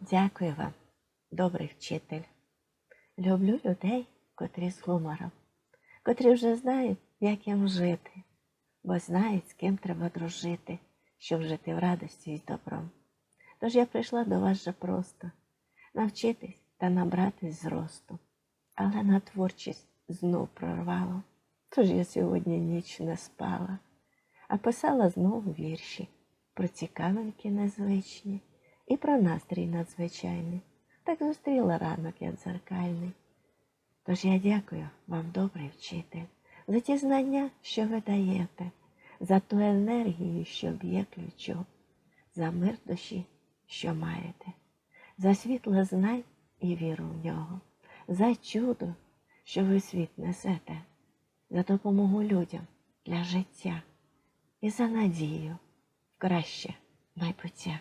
Дякую вам, добрий вчитель. Люблю людей, котрі з гумором, котрі вже знають, як їм жити, бо знають, з ким треба дружити, щоб жити в радості і добром. Тож я прийшла до вас же просто навчитись та набратись зросту, але на творчість знов прорвало. Тож я сьогодні ніч не спала, а писала знову вірші про цікавинки незвичні і про настрій надзвичайний. Так зустріла ранок, як дзеркальний. Тож я дякую вам, добрий вчитель, за ті знання, що ви даєте, за ту енергію, що б'є ключом, за мир душі, що маєте, за світло знань і віру в нього, за чудо, що ви світ несете, за допомогу людям для життя і за надію в краще майбуття.